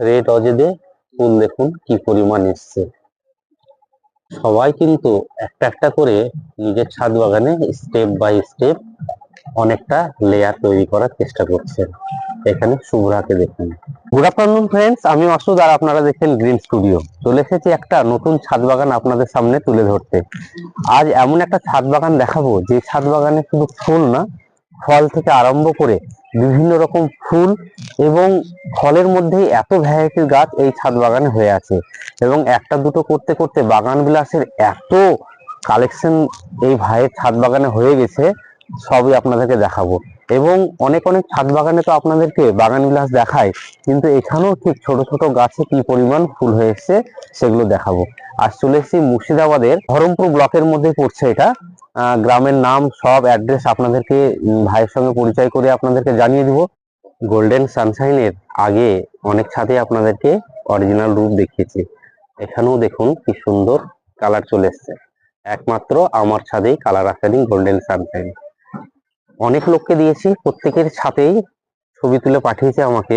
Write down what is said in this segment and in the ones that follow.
Red অজেদে ফুল দেখুন কি পরিমাণ এসছে। সবাই কিন্তু একটা একটা করে নিজের ছাদ বাগানে স্টেপ বাই স্টেপ অনেকটা লেয়ার তৈরি করার চেষ্টা করছেন। এখানে শুভ্রাকে দেখুন। গুড আফটারনুন ফ্রেন্ডস আমি অসুদ আর আপনারা দেখছেন গ্রিন স্টুডিও চলে এসেছি একটা নতুন ছাদ বাগান আপনাদের সামনে তুলে ধরতে। আজ এমন একটা ছাদ বাগান দেখাবো, যে ছাদ বাগানে শুধু ফুল না ফল থেকে আরম্ভ করে বিভিন্ন রকম ফুল এবং ফলের মধ্যে এত ভ্যারাইটির গাছ এই ছাদ বাগানে হয়ে আছে। এবং একটা দুটো করতে করতে বাগান বিলাসের এত কালেকশন এই ভাইয়ের ছাদ বাগানে হয়ে গেছে, সবই আপনাদেরকে দেখাবো। এবং অনেক অনেক ছাদ বাগানে তো আপনাদেরকে বাগান বিলাস দেখায়, কিন্তু এখানেও ঠিক ছোট ছোট গাছে কি পরিমাণ ফুল হয়ে এসছে সেগুলো দেখাবো। আর চলে এসেছি মুর্শিদাবাদের ধরমপুর ব্লকের মধ্যে পড়ছে এটা। গ্রামের নাম, সব অ্যাড্রেস আপনাদেরকে ভাইয়ের সঙ্গে পরিচয় করে আপনাদেরকে জানিয়ে দিব। গোল্ডেন সানশাইনের আগে অনেক ছাদে আপনাদেরকে অরিজিনাল রূপ দেখিয়েছি। এখানেও দেখুন কি সুন্দর কালার চলে এসছে। একমাত্র আমার ছাদেই কালার আসেনি গোল্ডেন সানশাইন অনেক লোককে দিয়েছি, প্রত্যেকের ছাদেই ছবি তুলে পাঠিয়েছে আমাকে।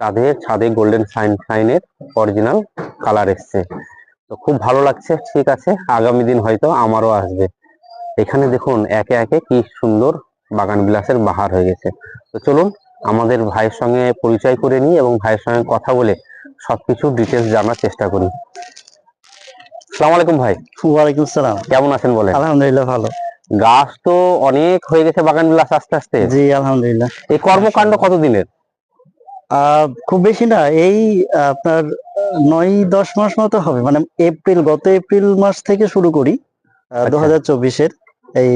তাদের ছাদে গোল্ডেন সানশাইনের অরিজিনাল কালার এসছে। তো খুব ভালো লাগছে, ঠিক আছে, আগামী দিন হয়তো আমারও আসবে। এখানে দেখুন একে একে কি সুন্দর বাগান বিলাসের বাহার হয়ে গেছে। তো চলুন আমাদের ভাইয়ের সঙ্গে পরিচয় করে নিই এবং ভাইয়ের সঙ্গে কথা বলে সবকিছু ডিটেলস জানার চেষ্টা করি। সালাম আলাইকুম ভাই। ওয়ালাইকুম সালাম। কেমন আছেন বলেন? আলহামদুলিল্লাহ ভালো। গাছ তো অনেক হয়ে গেছে বাগান বিলাস আস্তে আস্তে। জি আলহামদুলিল্লাহ। এই কর্মকাণ্ড কতদিনের? আহ, খুব বেশি না এই আপনার নয় দশ মাস মতো হবে। মানে এপ্রিল গত এপ্রিল মাস থেকে শুরু করি আচ্ছা। দু হাজার চব্বিশের। এই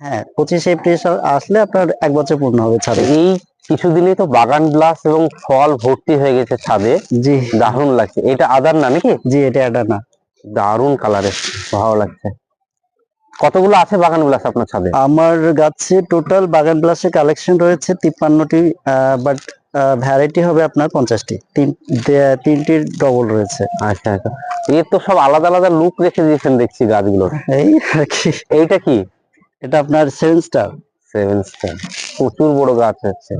হ্যাঁ পঁচিশে এপ্রিল আসলে আপনার এক বছর পূর্ণ হবে ছাদে। এই কিছুদিনই তো বাগান গ্লাস এবং ফল ভর্তি হয়ে গেছে ছাদে। জি। দারুণ লাগছে। এটা আদার না নাকি? জি এটা এটা না। দারুণ কালারের ভালো লাগছে। কতগুলো আছে বাগান বিলাস আপনার ছাদে? আমার গাছে টোটাল বাগান প্লাসের কালেকশন রয়েছে তিপ্পান্নটি বাট ভ্যারাইটি হবে আপনার পঞ্চাশটি। তিনটির ডবল রয়েছে। আচ্ছা আচ্ছা। এর তো সব আলাদা আলাদা লুক রেখে দিয়েছেন দেখছি গাছগুলোর এই আর কি। এইটা কি? এটা আপনার সেভেন স্টার সেভেন স্টার প্রচুর বড় গাছ হচ্ছে।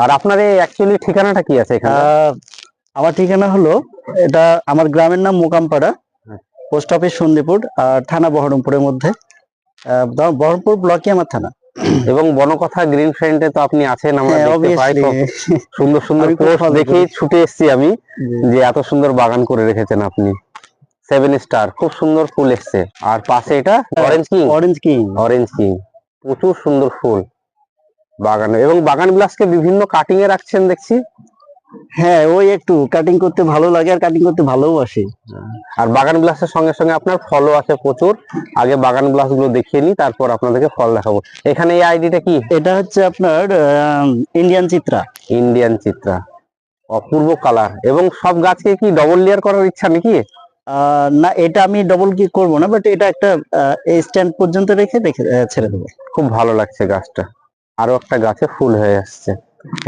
আর আপনার এই অ্যাকচুয়ালি ঠিকানাটা কি আছে এখানে? আমার ঠিকানা হলো এটা আমার গ্রামের নাম মোকামপাড়া হ্যাঁ। পোস্ট অফিস সন্দীপুর আর থানা বহরমপুরের মধ্যে। বহরমপুর ব্লকে আমার থানা। এবং বনকথা গ্রিন ফ্রেন্ডে তো আপনি আছেন আমরা হ্যাঁ দেখতে পাই। তো সুন্দর সুন্দর পোস্ট দেখে ছুটে এসেছি আমি যে এত সুন্দর বাগান করে রেখেছেন আপনি। সেভেন স্টার খুব সুন্দর ফুল এসছে। আর পাশে এটা orange king orange king orange king প্রচুর সুন্দর ফুল। বাগানে এবং বাগান গ্লাসকে বিভিন্ন কাটিং এ রাখছেন দেখছি। হ্যাঁ ওই একটু কাটিং করতে ভালো লাগে আর কাটিং করতে ভালোবাসি আর বাগান বিলাসের সঙ্গে সঙ্গে আপনার ফলও আছে প্রচুর। আগে বাগান গ্লাসগুলো দেখিয়ে নিই তারপর আপনাদেরকে ফল দেখাবো। এখানে এই আইডিটা কি? এটা হচ্ছে আপনার ইন্ডিয়ান চিত্রা ইন্ডিয়ান চিত্রা অপূর্ব কালার এবং সব গাছকে কি ডবল লেয়ার করার ইচ্ছা নাকি? আহ, না এটা আমি ডবল কি করব না বাট এটা একটা এই স্ট্যান্ড পর্যন্ত রেখে রেখে ছেড়ে দেবো। খুব ভালো লাগছে গাছটা। আরও একটা গাছে ফুল হয়ে আসছে।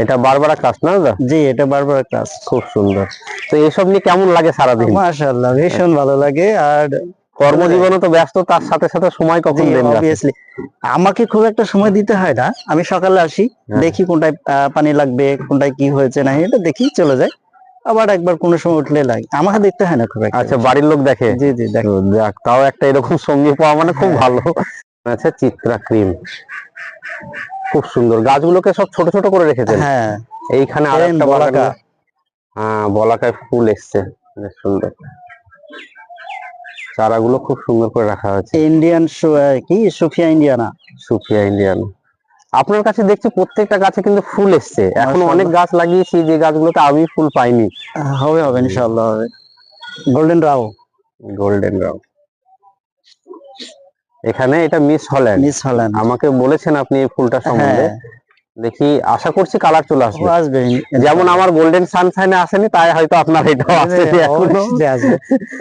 এটা বারবার কাজ না দাদা? জি এটা বারবার ক্লাস খুব সুন্দর। তো এসব নিয়ে কেমন লাগে সারাদিন? মাশাআল্লাহ ভীষণ ভালো লাগে। আর কর্মজীবনে তো ব্যস্ত তার সাথে সাথে সময় কখন দেন? অবভিয়াসলি আমাকে খুব একটা সময় দিতে হয় না। আমি সকালে আসি হ্যাঁ। দেখি কোনটায় পানি লাগবে কোনটায় কি হয়েছে না এটা দেখি চলে যায় আবার একবার কোনো সময় উঠলে লাগে। আমাকে দেখতে হয় না খুব একটা। আচ্ছা বাড়ির লোক দেখে? জি জি দেখ। যাক তাও একটা এরকম সঙ্গী পাওয়া মানে খুব ভালো। আচ্ছা চিত্রা ক্রিম। খুব সুন্দর। গাছগুলোকে সব ছোট ছোট করে রেখেছেন? হ্যাঁ। এইখানে আর একটা বলাকা। হ্যাঁ বলাকায় ফুল এসছে। বেশ সুন্দর। চারাগুলো খুব সুন্দর করে রাখা হয়েছে। ইন্ডিয়ান কি? সুফিয়া ইন্ডিয়ানা সুফিয়া ইন্ডিয়ান আপনার কাছে দেখছি প্রত্যেকটা গাছে কিন্তু ফুল এসছে। এখন অনেক গাছ লাগিয়েছি যে গাছগুলোতে আমি ফুল পাইনি। হবে হবে ইনশাআল্লাহ হবে। গোল্ডেন রাও গোল্ডেন রাউ এখানে এটা মিস হল্যান্ড মিস হল্যান্ড আমাকে বলেছেন আপনি এই ফুলটা সম্বন্ধে। হ্যাঁ দেখি আশা করছি কালার চলে আসবে। আসবে। যেমন আমার গোল্ডেন সানশাইনে আসেনি তাই হয়তো আপনার এটাও আসেনি এখনও।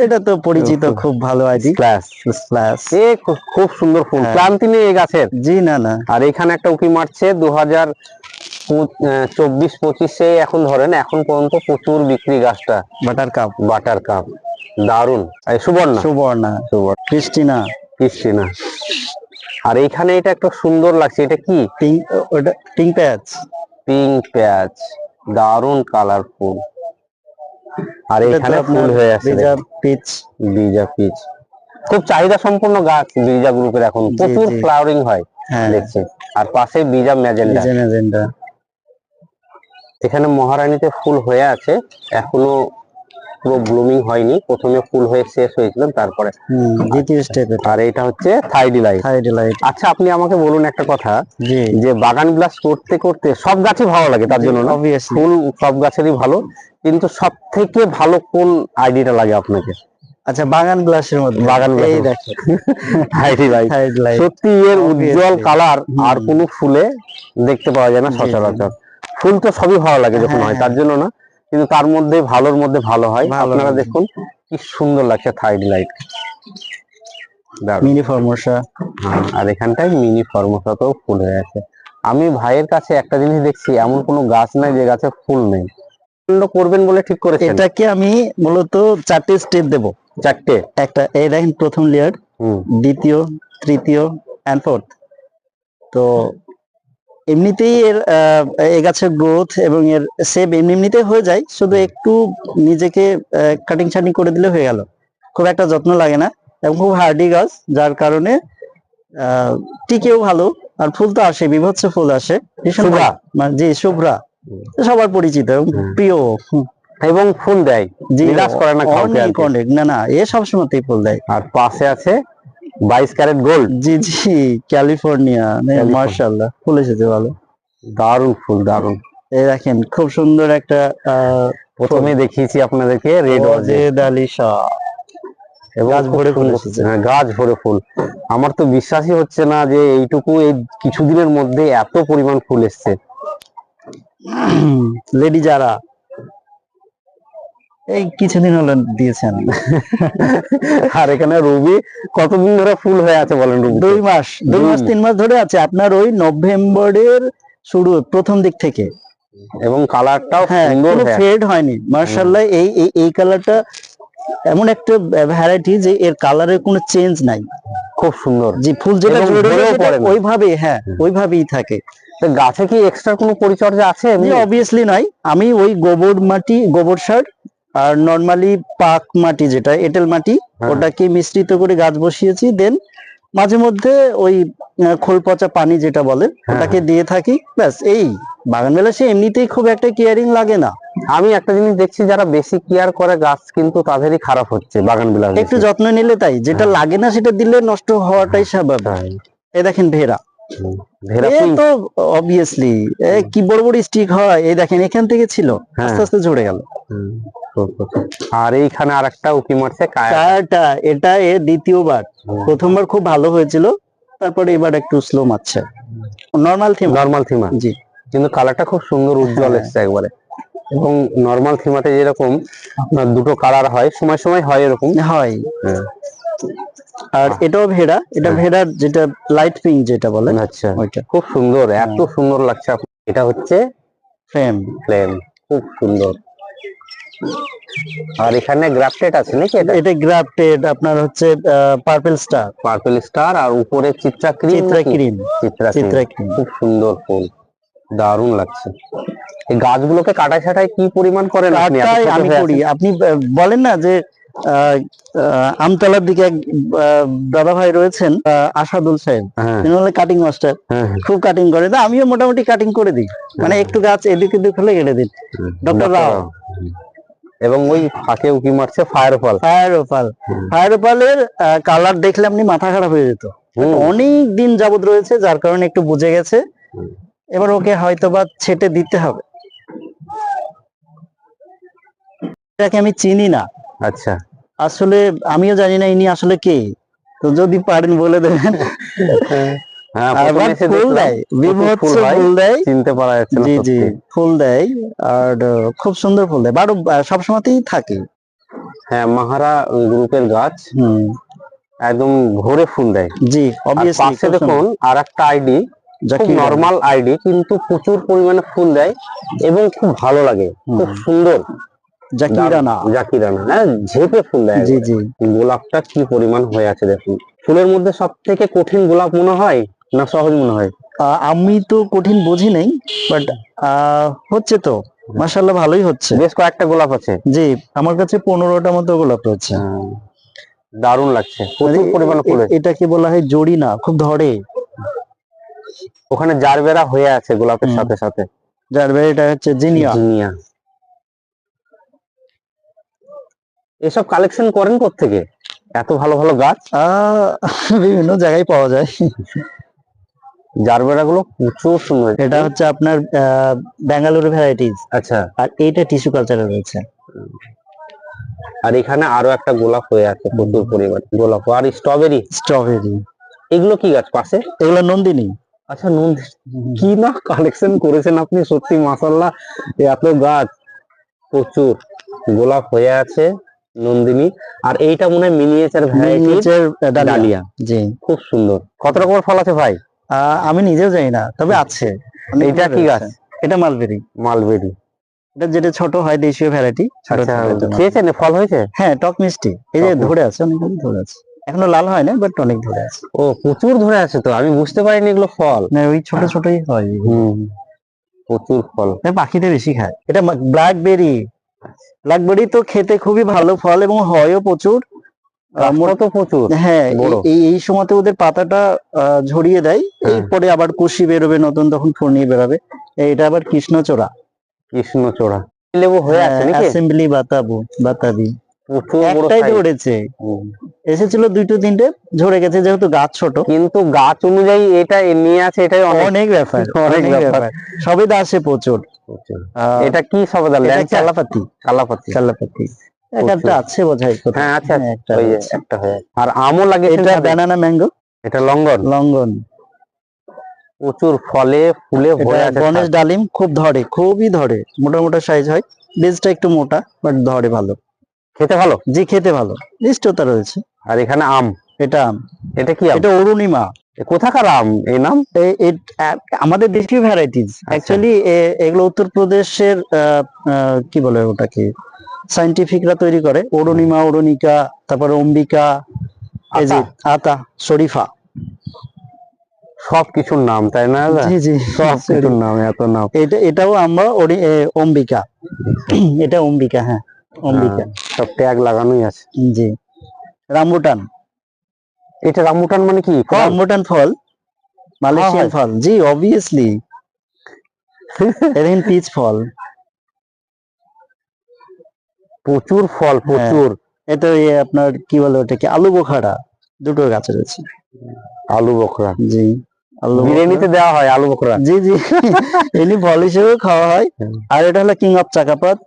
এটা তো পরিচিত খুব ভালো আইডি। Splash। স্প্ল্যাশ এ খুব সুন্দর ফুল। হ্যাঁ। ক্লান্তি নেই এই গাছের? জি না না। আর এখানে একটা উকি মারছে দু হাজার চব্বিশ পঁচিশে এখন ধরেন এখন পর্যন্ত প্রচুর বিক্রি গাছটা। বাটার কাপ বাটার কাপ দারুণ এই সুবর্ণা। সুবর্ণা। সুবর্ণা। ক্রিস্টিনা। ক্রিস্টিনা আর এইখানে এটা একটা সুন্দর লাগছে এটা কি? পিঙ্ক ওটা পিঙ্ক প্যাচ পিঙ্ক পেঁয়াজ দারুণ কালারফুল আর এখানে ফুল হয়ে আছে। বিজা পিচ বিজা পিচ খুব চাহিদা সম্পন্ন গাছ বিজা গ্রুপের এখন। প্রচুর ফ্লাওয়ারিং হয় হ্যাঁ। দেখছি। আর পাশে বিজা ম্যাজেন্ডা ম্যাজেন্ডা এখানে মহারানীতে ফুল হয়ে আছে। এখনও পুরো ব্লুমিং হয়নি। প্রথমে ফুল হয়ে শেষ হয়েছিল তারপরে দ্বিতীয় স্টেপ আর এটা হচ্ছে থাইডি লাইট থাইড লাইট আচ্ছা আপনি আমাকে বলুন একটা কথা যে বাগান বিলাস করতে করতে সব গাছই ভালো লাগে তার জন্য না? ফুল সব গাছেরই ভালো কিন্তু সব থেকে ভালো কোন আইডিটা লাগে আপনাকে? আচ্ছা বাগান গ্লাসের মধ্যে। বাগান গ্লাস এই লাইট থাইড লাইট সত্যি এর উজ্জ্বল কালার আর। কোনো ফুলে দেখতে পাওয়া যায় না। সচরাচর। ফুল তো সবই ভালো লাগে যখন হ্যাঁ, হয় হ্যাঁ। তার জন্য না? কিন্তু তার মধ্যে ভালোর মধ্যে ভালো হয়। আপনারা দেখুন কি সুন্দর লাগছে থাইড লাইট মিনি ফর্মোসা। আর এখানটায় মিনি ফর্মসাতেও ফুল হয়ে আছে। আমি ভাইয়ের কাছে একটা জিনিস দেখছি এমন কোনো গাছ নাই যে গাছে ফুল নেই। করবেন বলে ঠিক করেছেন। এটাকে আমি মূলত চারটে স্টেপ দেব। চারটে? একটা এই দেখেন প্রথম লেয়ার দ্বিতীয় তৃতীয় অ্যান্ড ফোর্থ তো এমনিতেই এর আহ, এই গাছের গ্রোথ এবং এর সেভ এমনি এমনিতেই হয়ে যায় শুধু একটু নিজেকে কাটিং ছাটিং করে দিলে হয়ে গেল। খুব একটা যত্ন লাগে না এবং খুব হার্ডি গাছ যার কারণে আহ, টিকেও ভালো। আর ফুল তো আসে বিভৎস ফুল আসে। শুভ্রা? মানে জি শুভ্রা। সবার পরিচিত এবং প্রিয়। এবং ফুল দেয়। জি করে না অনেক অনেক। না না এ সবসময়তেই ফুল দেয়। আর পাশে আছে বাইশ ক্যারেট গোল্ড? জি জি ক্যালিফোর্নিয়া। মার্শাল্লাহ ফুল এসেছে ভালো। দারুণ ফুল দারুণ। এই দেখেন খুব সুন্দর একটা প্রথমে দেখিয়েছি আপনাদেরকে রেড অজেদ আলী শাহ এবং ভরে ফুল এসেছে। হ্যাঁ, গাছ ভরে ফুল। আমার তো বিশ্বাসই হচ্ছে না যে এইটুকু এই কিছুদিনের মধ্যে এত পরিমাণ ফুল এসছে। লেডি যারা এই কিছুদিন হলো দিয়েছেন। আর এখানে রুবি কতদিন ধরে ফুল হয়ে আছে বলেন রুবি? দুই মাস দুই মাস তিন মাস ধরে আছে। আপনার ওই নভেম্বরের শুরু প্রথম দিক থেকে। এবং কালারটাও হ্যাঁ সুন্দর কোনো হয়ে। ফেড হয়নি। মার্শাল্লাহ এই এই কালারটা এমন একটা ভ্যারাইটি যে এর কালারের কোনো চেঞ্জ নাই। খুব সুন্দর। যে ফুল যেটা এবং ধরে পড়ে না। ওইভাবে হ্যাঁ ওইভাবেই থাকে। তো গাছে কি এক্সট্রা কোনো পরিচর্যা আছে এমনি? অবভিয়াসলি নয়। আমি ওই গোবর মাটি গোবর সার আর নর্মালি পাক মাটি যেটা এঁটেল মাটি হ্যাঁ। ওটাকে মিশ্রিত করে গাছ বসিয়েছি দেন মাঝে মধ্যে ওই খোল পচা পানি যেটা বলে হ্যাঁ, ওটাকে দিয়ে থাকি ব্যাস এই বাগান বেলা সে এমনিতেই খুব একটা কেয়ারিং লাগে না আমি একটা জিনিস দেখছি যারা বেশি কেয়ার করে গাছ কিন্তু তাদেরই খারাপ হচ্ছে বাগান বিলাস একটু যত্ন নিলে তাই যেটা হ্যাঁ। লাগে না সেটা দিলে নষ্ট হওয়াটাই স্বাভাবিক। এই দেখেন ভেড়া এ তো অবভিয়াসলি কি বড় বড় স্টিক হয় এই দেখেন এখান থেকে ছিল হ্যাঁ। আস্তে আস্তে ঝরে গেল। আর এইখানে আর একটা উকি মারছে কায়াটা এটা এর দ্বিতীয়বার। প্রথমবার খুব ভালো হয়েছিল তারপরে এবার একটু স্লো মারছে। নর্মাল থিম নর্মাল থিমা জি। কিন্তু কালারটা খুব সুন্দর উজ্জ্বল হ্যাঁ। এসছে একবারে। এবং নর্মাল থিমাতে যেরকম দুটো কালার হয় সময় সময় হয় এরকম। হয়। হ্যাঁ। আর এটাও ভেড়া এটা হ্যাঁ। ভেড়ার যেটা লাইট পিঙ্ক যেটা বলে আচ্ছা। ওইটা। খুব সুন্দর এত সুন্দর লাগছে এটা হচ্ছে ফ্রেম ফ্লেম খুব সুন্দর। আর এখানে গ্রাফটেড আছে নাকি এটা? এটা গ্রাফটেড আপনার হচ্ছে পার্পল স্টার পার্পল স্টার আর উপরে Chitra cream Chitra cream Chitra Chitra cream খুব সুন্দর ফুল। দারুণ লাগছে। এই গাছগুলোকে কাটাই ছাটাই কি পরিমাণ করেন আপনি? আমি করি। আপনি বলেন না যে আমতলার দিকে এক দাদা ভাই রয়েছেন আসাদুল সাহেব। হ্যাঁ। তিনি হলে কাটিং মাস্টার হ্যাঁ হ্যাঁ। খুব কাটিং করে। তা আমিও মোটামুটি কাটিং করে দিই। মানে একটু গাছ এদিক এদিক হলে কেটে দিন ডক্টর রাও। এবং ওই ফাঁকে উকি মারছে ফায়ার ফল ফায়ার কালার দেখলে আপনি মাথা খারাপ হয়ে যেত। অনেক দিন যাবত রয়েছে যার কারণে একটু বুঝে গেছে। এবার ওকে হয়তোবা ছেটে দিতে হবে। এটাকে আমি চিনি না। আচ্ছা। আসলে আমিও জানি না ইনি আসলে কে। তো যদি পারেন বলে দেবেন। হ্যাঁ ফুল দেয়। আর খুব সুন্দর ফুল দেয়। বারো সবসময়তেই থাকে। হ্যাঁ মাহারা গ্রুপের গাছ। একদম ভরে ফুল দেয়। জি পাশে দেখুন আর একটা আইডি খুব নর্মাল আইডি কিন্তু প্রচুর পরিমাণে ফুল দেয় এবং খুব ভালো লাগে। খুব সুন্দর। জাকিরানা জাকিরানা হ্যাঁ ঝেপে ফুল দেয় জি জি। গোলাপটা কি পরিমাণ হয়ে আছে দেখুন। ফুলের মধ্যে সব থেকে কঠিন গোলাপ মনে হয় না সহজ মনে হয়? আমি তো কঠিন বুঝি নাই বাট হচ্ছে তো। মাশাল্লাহ ভালোই হচ্ছে। বেশ কয়েকটা গোলাপ আছে। জি আমার কাছে পনেরোটা মতো গোলাপ রয়েছে। হ্যাঁ, দারুণ লাগছে। প্রচুর এ- পরিমাণে ফুল এ- হয়েছে। এটাকে বলা হয় জড়ি না খুব ধরে। ওখানে জারবেরা হয়ে আছে গোলাপের সাথে সাথে। যার এটা হচ্ছে জিনিয়া। জিনিয়া। এসব কালেকশন করেন থেকে এত ভালো ভালো গাছ? বিভিন্ন জায়গায় পাওয়া যায়। জারবেরা গুলো প্রচুর সুন্দর। এটা হচ্ছে আপনার আহ, ব্যাঙ্গালুরু ভ্যারাইটিস আচ্ছা। আর এইটা টিস্যু কালচারে রয়েছে। আর এখানে আরও একটা গোলাপ হয়ে আছে প্রচুর পরিমাণে। গোলাপ আর স্ট্রবেরি স্ট্রবেরি এগুলো কি গাছ পাশে? এগুলো নন্দিনী। আচ্ছা নুন কি না কালেকশন করেছেন আপনি? সত্যি মাসাল্লাহ এত গাছ। প্রচুর। গোলাপ হয়ে আছে। নন্দিনী। আর এইটা মনে হয় মিনিয়েচার ভ্যারাইটি নিচের ডালিয়া। জি। খুব সুন্দর। কত রকমের ফল আছে ভাই? আমি নিজেও জানি না তবে আছে। এটা এইটা কি গাছ? এটা মালবেরি মালবেরি এটা যেটা ছোট হয় দেশীয় ভ্যারাইটি আচ্ছা খেয়েছেন? ফল হয়েছে? হ্যাঁ টক মিষ্টি। এই যে ধরে আছে অনেকগুলো ধরে আছে। এখনও লাল হয় না বাট অনেক ধরে আছে। ও প্রচুর ধরে আছে তো? আমি বুঝতে পারিনি এগুলো ফল। না ওই ছোট ছোটই হয়। হুম প্রচুর ফল। পাখিতে বেশি খায়। এটা ব্ল্যাকবেরি ব্ল্যাকবেরি তো খেতে খুবই ভালো ফল এবং হয়ও প্রচুর। মূলত তো প্রচুর হ্যাঁ এই- এই সময়তে ওদের পাতাটা ঝরিয়ে দেয়। হ্যাঁ। এরপরে আবার কুশি বেরোবে নতুন তখন ফুল নিয়ে বেরোবে। এটা আবার কৃষ্ণচূড়া। কৃষ্ণচূড়া। লেবু হয়ে আছে নাকি? অ্যাসেম্বলি বাতাবু বাতাবি। একটাই। ধরেছে। এসেছিল দুইটো তিনটে ঝরে গেছে যেহেতু গাছ ছোট। কিন্তু গাছ অনুযায়ী এটা নিয়ে আছে এটাই অনেক ব্যাপার অনেক ব্যাপার। সবেদা আসে প্রচুর। এটা কি সবেদা চালাপাতি কালাপাতি। চালাপাতি একটা আছে বোঝাই। হ্যাঁ আচ্ছা হ্যাঁ, একটা একটা হয়ে আর আমও লাগে এটা ব্যানানা ম্যাঙ্গো এটা লঙ্গন। লঙ্গন। প্রচুর ফলে ফুলে ভরে আছে গণেশ ডালিম খুব ধরে খুবই ধরে। মোটা মোটা সাইজ হয় বীজটা একটু মোটা বাট ধরে ভালো। খেতে ভালো? জি খেতে ভালো। মিষ্টতা রয়েছে। আর এখানে আম? এটা আম। এটা কি আম? এটা অরুণিমা। কোথাকার আম? এই নাম? আমাদের দেশীয় ভ্যারাইটিস আচ্ছা। অ্যাকচুয়ালি এগুলো উত্তরপ্রদেশের কি বলে ওটাকে? সাইন্টিফিকরা তৈরি করে। অরুণিমা অরুণিকা তারপরে অম্বিকা আতা। শরীফা। সব কিছুর নাম তাই না? জি জি। সব কিছুর নাম এত নাম। এটা এটাও আমরা অম্বিকা। এটা অম্বিকা হ্যাঁ, সব ট্যাগ লাগানোই আছে। জি। রামবুটান এটা রামবুটান মানে কি? ফল? রামবুটান ফল। মালয়েশিয়ান ফল। জি অবভিয়াসলি পিচ ফল। প্রচুর ফল হ্যাঁ। প্রচুর। এটা আপনার কি বলে ওটাকে? আলু বোখারা। দুটো গাছে রয়েছে। আলু বকরা জি আলু বিরিয়ানিতে দেওয়া হয় আলু বকরা বোখরা। জি জি। এমনি ফল হিসেবেও খাওয়া হয়। আর এটা হলো কিং অফ চাকাপাত।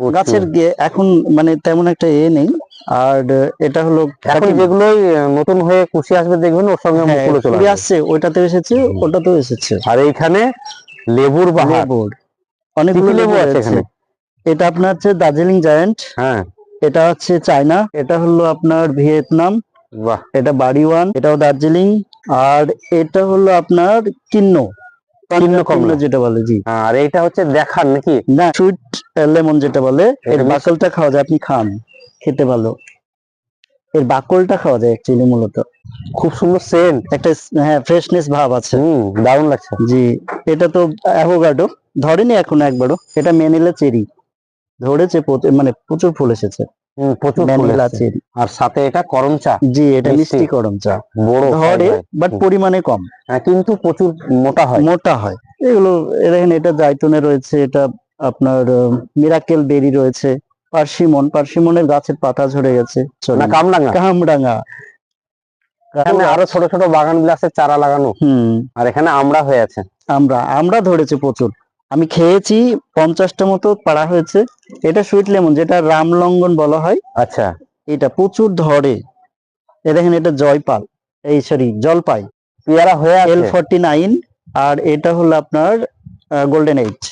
গাছের গে- এখন মানে তেমন একটা এ নেই। আর এটা হলো এখন যেগুলোই নতুন হয়ে কুশি আসবে দেখবেন ওর সঙ্গে হ্যাঁ, মুকুলও চলে আসবে। আসছে ওইটাতেও এসেছে ওটাতেও এসেছে। আর এইখানে লেবুর বাহার। অনেকগুলো লেবু লেবু আছে এখানে? এটা আপনার হচ্ছে দার্জিলিং জায়ান্ট। হ্যাঁ। এটা হচ্ছে চায়না। এটা হলো আপনার ভিয়েতনাম। বাহ। এটা বাড়িওয়ান এটাও দার্জিলিং। আর এটা হলো আপনার কিন্ন। কিন্ন কমলা। যেটা বলে জি। আর এটা হচ্ছে দেখার নাকি? না সুইট লেমন যেটা বলে এর বাকলটা খাওয়া যায় আপনি খান খেতে ভালো। এর বাকলটা খাওয়া যায় অ্যাকচুয়ালি মূলত। খুব সুন্দর সেন্ট একটা হ্যাঁ ফ্রেশনেস ভাব আছে। হুম দারুণ লাগছে। জি এটা তো অ্যাভোগাডো ধরেনি এখনও একবারও এটা মেনিলা চেরি ধরেছে মানে প্রচুর ফুল এসেছে। প্রচুর চেরি আর সাথে এটা করম চা। জি এটা মিষ্টি। করম চা। বড় ধরে বাট পরিমাণে কম। হ্যাঁ, কিন্তু প্রচুর মোটা হয়। মোটা হয়। এগুলো এ দেখেন এটা জাইতুনে রয়েছে এটা আপনার মিরাকেল বেরি রয়েছে পার্সিমন পার্সিমনের গাছের পাতা ঝরে গেছে Sorry, না কামরাঙা কামরাঙা এখানে আরও ছোট ছোট বাগান বিলাসের চারা লাগানো। হুম। আর এখানে আমরা হয়ে আছে। আমরা আমরা ধরেছে প্রচুর। আমি খেয়েছি পঞ্চাশটা মতো পাড়া হয়েছে। এটা সুইট লেমন যেটা রামলঙ্গন বলা হয়। আচ্ছা। এটা প্রচুর ধরে। এ দেখেন এটা জয়পাল। এই সরি জলপাই। পেয়ারা হয়ে এল ফর্টি নাইন আর এটা হলো আপনার গোল্ডেন এইট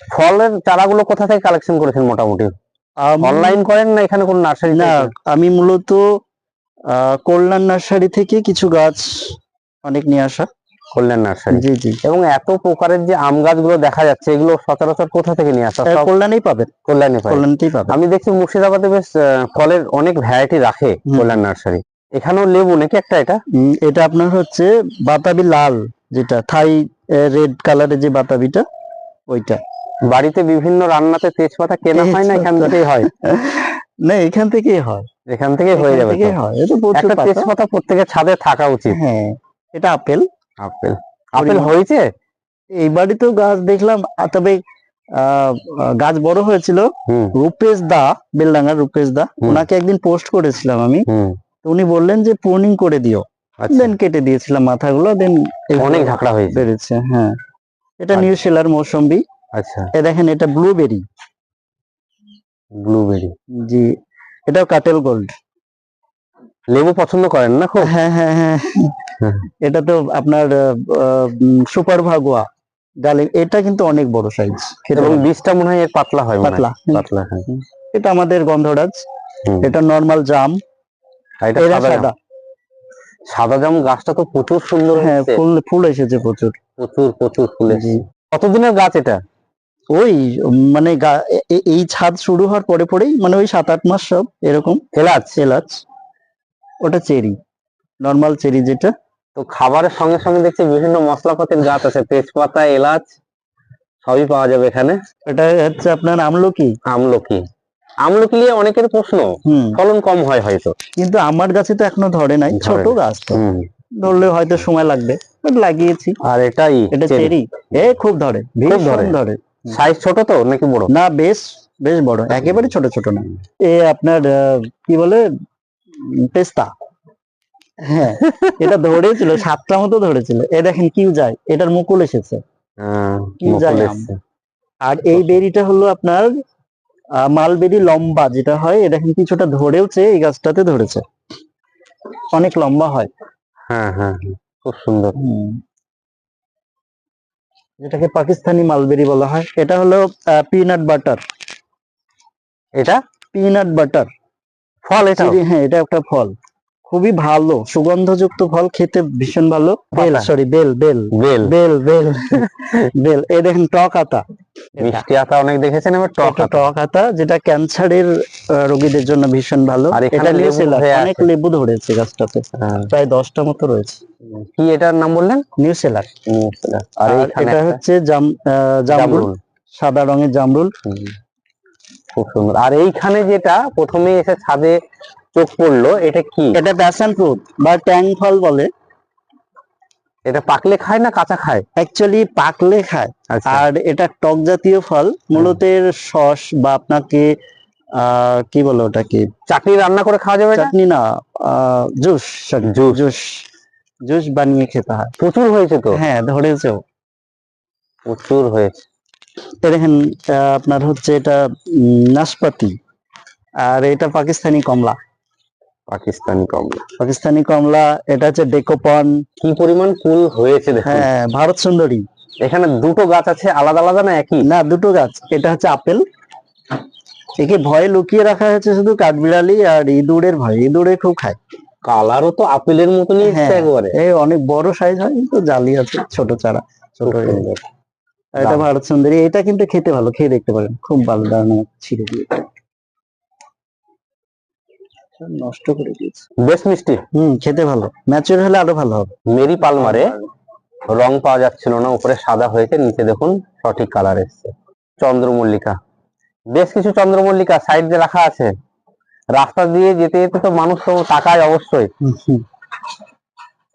ফলের চারাগুলো কোথা থেকে কালেকশন করেছেন মোটামুটি? অনলাইন করেন না এখানে কোন নার্সারি না আমি মূলত কল্যাণ নার্সারি থেকে কিছু গাছ অনেক নিয়ে আসা। কল্যাণ নার্সারি জি জি। এবং এত প্রকারের যে আম গাছগুলো দেখা যাচ্ছে এগুলো সচরাচর কোথা থেকে নিয়ে আসা? কল্যাণেই পাবেন। কল্যাণী কল্যাণতেই পাবেন। আমি দেখছি মুর্শিদাবাদে বেশ ফলের অনেক ভ্যারাইটি রাখে কল্যাণ নার্সারি এখানেও লেবু নাকি একটা এটা? এটা আপনার হচ্ছে বাতাবি লাল যেটা থাই রেড কালারের যে বাতাবিটা ওইটা। বাড়িতে বিভিন্ন রান্নাতে তেজপাতা কেনা হয় না এখান। থেকেই হয়? না এখান থেকেই হয়। এখান থেকেই হয়ে যাবে হয়। একটা তেজপাতা প্রত্যেকের ছাদে থাকা উচিত। হ্যাঁ এটা আপেল। আপেল। আপেল হয়েছে? এই বাড়িতেও গাছ দেখলাম তবে গাছ বড় হয়েছিল। রূপেশ দা বেলডাঙ্গার রূপেশ দা ওনাকে একদিন পোস্ট করেছিলাম আমি। তো উনি বললেন যে প্রুনিং করে দিও। আচ্ছা। দেন কেটে দিয়েছিলাম মাথাগুলো দেন অনেক ঝাঁকড়া হয়েছে। বেড়েছে হ্যাঁ। এটা আচ্ছা। নিউ সেলার মৌসম্বি আচ্ছা। এ দেখেন এটা ব্লুবেরি ব্লুবেরি জি এটাও কাটেল গোল্ড লেবু পছন্দ করেন না খুব? হ্যাঁ হ্যাঁ হ্যাঁ। এটা তো আপনার সুপার ভাগুয়া। ডালিম এটা কিন্তু অনেক বড় সাইজ এবং বীজটা মনে হয় এর পাতলা হয় পাতলা। পাতলা হ্যাঁ। এটা আমাদের গন্ধরাজ। এটা নর্মাল জাম। এটা সাদা সাদা। জাম। গাছটা তো প্রচুর সুন্দর হ্যাঁ ফুল ফুল এসেছে প্রচুর। প্রচুর প্রচুর ফুল এসেছে। কতদিনের গাছ এটা? ওই মানে এই ছাদ শুরু হওয়ার পরে পরেই মানে ওই সাত আট মাস সব এরকম এলাচ এলাচ ওটা চেরি নর্মাল চেরি যেটা। তো খাবারের সঙ্গে সঙ্গে দেখছি বিভিন্ন মশলাপাতির গাছ আছে তেজপাতা এলাচ সবই পাওয়া যাবে এখানে। এটা হচ্ছে আপনার আমলকি। আমলকি। আমলকি নিয়ে অনেকের প্রশ্ন ফলন কম হয় হয়তো। কিন্তু আমার গাছে তো এখনও ধরে নাই ছোট গাছ তো। ধরলে হয়তো সময় লাগবে লাগিয়েছি। আর এটাই এটা চেরি। এ খুব ধরে ভীষণ ধরে। সাইজ ছোট তো নাকি বড়? না বেশ বেশ বড়। একেবারে ছোট ছোট না। এ আপনার কি বলে? পেস্তা। হ্যাঁ এটা ধরেছিল সাতটা মতো ধরেছিল। এ দেখেন কিউ যায় এটার মুকুল এসেছে। আর এই বেরিটা হলো আপনার মালবেরি লম্বা যেটা হয় এ দেখেন কিছুটা ধরেওছে এই গাছটাতে ধরেছে। অনেক লম্বা হয়। হ্যাঁ হ্যাঁ হ্যাঁ, খুব সুন্দর। যেটাকে পাকিস্তানি মালবেরি বলা হয় এটা হলো পিনাট বাটার এটা পিনাট বাটার ফল এটা হ্যাঁ এটা একটা ফল। খুবই ভালো। সুগন্ধযুক্ত ফল খেতে ভীষণ ভালো। বেল। সরি বেল বেল। বেল। বেল বেল। বেল। এই দেখেন টক আতা। মিষ্টি আতা অনেক দেখেছেন এবার টক টক আতা যেটা ক্যান্সারের রোগীদের জন্য ভীষণ ভালো। আর এটা নিয়ে লেবু অনেক লেবু ধরেছে গাছটাতে। হ্যাঁ। প্রায় দশটা মতো রয়েছে। কি এটার নাম বললেন? নিউ সেলার আর এটা হচ্ছে জাম জামরুল। সাদা রঙের জামরুল। খুব সুন্দর। আর এইখানে যেটা প্রথমে এসে ছাদে চোখ পড়ল এটা কি? এটা প্যাশন ফ্রুট বা ট্যাং ফল বলে। এটা পাকলে খায় না কাঁচা খায়? অ্যাকচুয়ালি পাকলে খায়। আচ্ছা। আর এটা টক জাতীয় ফল মূলত এর সস বা আপনাকে কি বলে ওটাকে? চাটনি রান্না করে খাওয়া যাবে চাটনি না জুস Juice. জুস। জুস। বানিয়ে খেতে হয়। প্রচুর হয়েছে তো? হ্যাঁ ধরেছেও। প্রচুর হয়েছে। দেখেন আপনার হচ্ছে এটা নাশপাতি। আর এটা পাকিস্তানি কমলা। পাকিস্তানি কমলা। পাকিস্তানি কমলা এটা হচ্ছে ডেকোপন। কি পরিমাণ ফুল হয়েছে হ্যাঁ ভারত সুন্দরী। এখানে দুটো গাছ আছে আলাদা আলাদা না একই? না দুটো গাছ। এটা হচ্ছে আপেল। একে ভয়ে লুকিয়ে রাখা হয়েছে শুধু কাঠবিড়ালি আর ইঁদুরের ভয়। ইঁদুরে খুব খায়। কালারও তো আপেলের মতনই হ্যাঁ। একবারে। এই অনেক বড় সাইজ হয় কিন্তু জালি আছে ছোট চারা ছোট এটা ভারত সুন্দরী। এটা কিন্তু খেতে ভালো খেয়ে দেখতে পারেন। খুব ভালো দারুণ ছিঁড়ে দিয়ে নষ্ট করে দিয়েছে। বেশ মিষ্টি। হুম খেতে ভালো। ম্যাচুর হলে আরও ভালো হবে। মেরি পালমারে রং পাওয়া যাচ্ছিল না উপরে সাদা হয়েছে নিচে দেখুন সঠিক কালার এসছে। চন্দ্রমল্লিকা। বেশ কিছু চন্দ্রমল্লিকা সাইড দিয়ে রাখা আছে। রাস্তা দিয়ে যেতে যেতে তো মানুষ তো তাকায় অবশ্যই।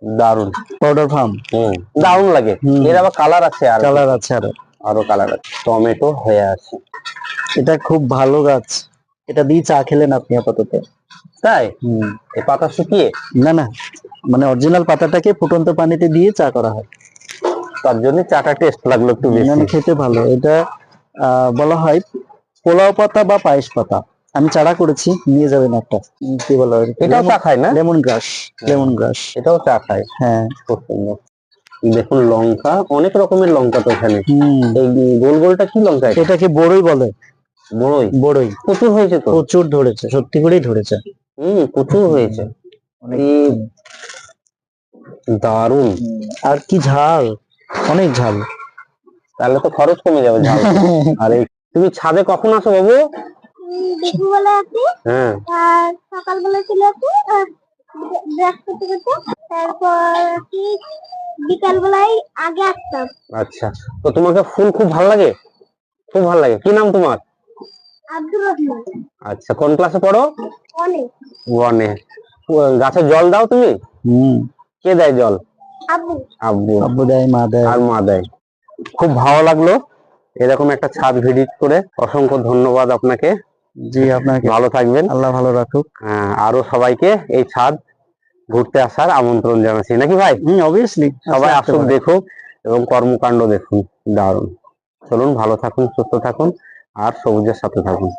দারুণ পাউডার ফার্ম হম দারুণ লাগে। এর আবার কালার আছে আর। কালার আছে আরও। আরও কালার আছে। টমেটো হয়ে আছে। এটা খুব ভালো গাছ। এটা দিয়ে চা খেলেন আপনি আপাতত। তাই? হুম। এই পাতা শুকিয়ে? না না। মানে অরিজিনাল পাতাটাকে ফুটন্ত পানিতে দিয়ে চা করা হয়। তার জন্য চাটা টেস্ট লাগল একটু বেশি। খেতে ভালো। এটা বলা হয় পোলাও পাতা বা পায়েস পাতা। আমি চারা করেছি নিয়ে যাবেন একটা। কি বলা হয় এটাও চা খায় না? Lemon grass lemon grass. এটাও চা খায়। হ্যাঁ। খুব সুন্দর। দেখুন লঙ্কা অনেক রকমের লঙ্কা তো এখানে। এই গোল গোলটা কি লঙ্কা এটা? এটাকে বড়ই বলে। বড়ই? বড়ই। প্রচুর হয়েছে তো? প্রচুর ধরেছে সত্যি করেই ধরেছে। হম প্রচুর। হয়েছে দারুণ আর কি ঝাল অনেক ঝাল। তাহলে তো খরচ কমে যাবে ঝাল। আর তুমি ছাদে কখন আসো বাবু? দুপুরবেলা আসি। হ্যাঁ। আর সকালবেলা চলে আসি। ব্রাশ করতে করতে তারপর কি বিকাল আগে আসতাম। আচ্ছা। তো তোমাকে ফুল খুব ভালো লাগে? খুব ভালো লাগে। কি নাম তোমার? আচ্ছা কোন ক্লাসে পড়ো? ওয়ানে। গাছে জল দাও তুমি? কে দেয় জল? আব্বু। আব্বু। দেয় মা দেয়। আর মা দেয়। খুব ভালো লাগল। এরকম একটা ছাদ ভিজিট করে অসংখ্য ধন্যবাদ আপনাকে। জি আপনাকে। ভালো থাকবেন। আল্লাহ ভালো রাখুক। আহ, আরও সবাইকে এই ছাদ ঘুরতে আসার আমন্ত্রণ জানাচ্ছি। নাকি ভাই? হম অবভিয়াসলি সবাই আসুক দেখুক এবং কর্মকাণ্ড দেখুন। দারুণ। চলুন ভালো থাকুন সুস্থ থাকুন। আর সবুজের সাথে থাকুন।